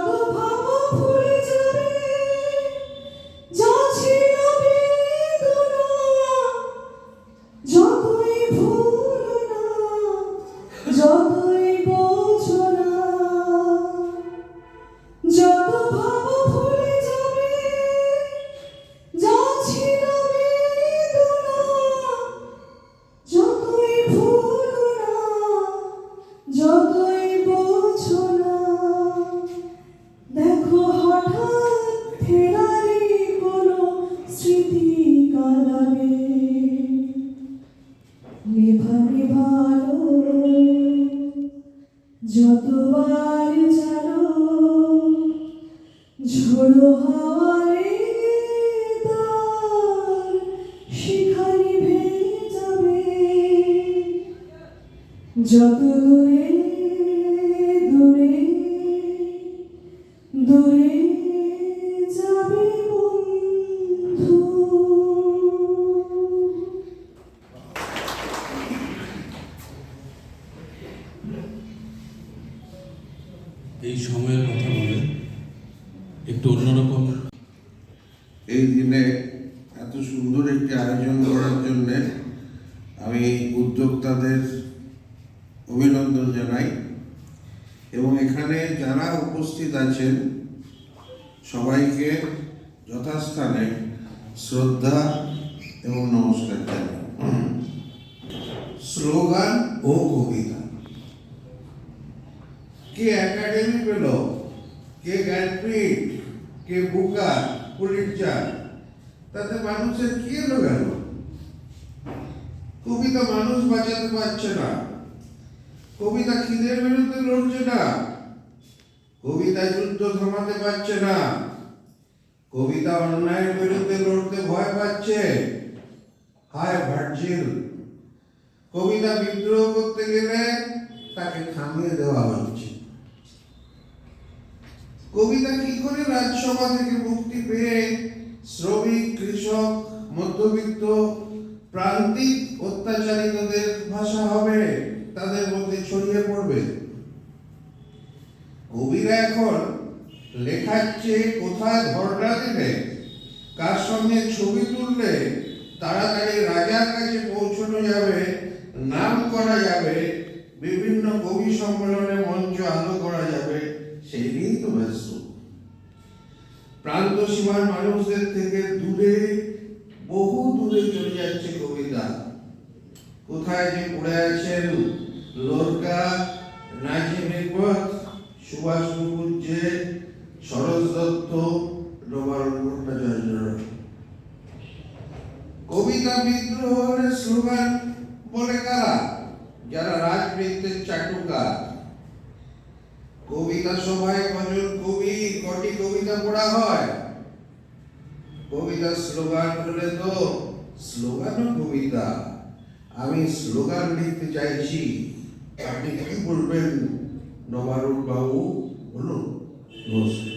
যত নিভালো যতবার সেখানে ভেজাবে যত দূরে দিনে এত সুন্দর একটি আয়োজন করার জন্যে আমি উদ্যোক্তাদের অভিনন্দন জানাই। এবং এখানে যারা উপস্থিত আছেন, সবাইকে যথাস্থানে শ্রদ্ধা এবং নমস্কার জানাই। স্লোগান ও কবিতা। কে একাডেমি পেল কে জ্ঞানপীঠ, কে বুকা পুলিচার তাতে মানুষের কি এলো গেল কবিতা মানুষ বাঁচাতে পারছে না। কবিতা খিদের বিরুদ্ধে লড়ছে না। কবিতা যুদ্ধ থামাতে পারছে না। কবিতা অন্যায়ের বিরুদ্ধে লড়তে ভয় পাচ্ছে। হায় ভার্জিল কবিতা বিদ্রোহ করতে গেলে তাকে থামিয়ে দেওয়া হচ্ছে। কবিতা কি করে রাজসভা থেকে মুক্তি পেয়ে শ্রমিক, কৃষক, মধ্যবিত্ত, প্রান্তিক অত্যাচারিতদের ভাষা হবে, তাদের মধ্যে ছড়িয়ে পড়বে। কবিরা এখন লেখার চেয়ে কোথায় ধর্ণা দেবে? কার সঙ্গে ছবি তুললে তাড়াতাড়ি রাজার কাছে পৌঁছানো যাবে, নাম করা যাবে, বিভিন্ন কবি সম্মেলনে মঞ্চ আলো করা যাবে সীমার মানুষদের থেকে দূরে, বহু দূরে চলে যাচ্ছে কবিতা। কোথায় যে পড়ে আছেন লোরকা নাজিম ইকবাল সুভাষ মুখুজ্জে সরোজ দত্ত নবারুণ ভট্টাচার্য কবিতা বিদ্রোহের স্লোগান বলে কারা? যারা রাজবৃত্তের চাটুকার। কবিতা সভায় কজন কবি, কটি কবিতা পড়া হয়? কবিতা স্লোগান হলে তো স্লোগানও কবিতা। আমি স্লোগান লিখতে চাইছি। আপনি কি বলবেন? নবারুণ বাবু, বলুন। নমস্কার।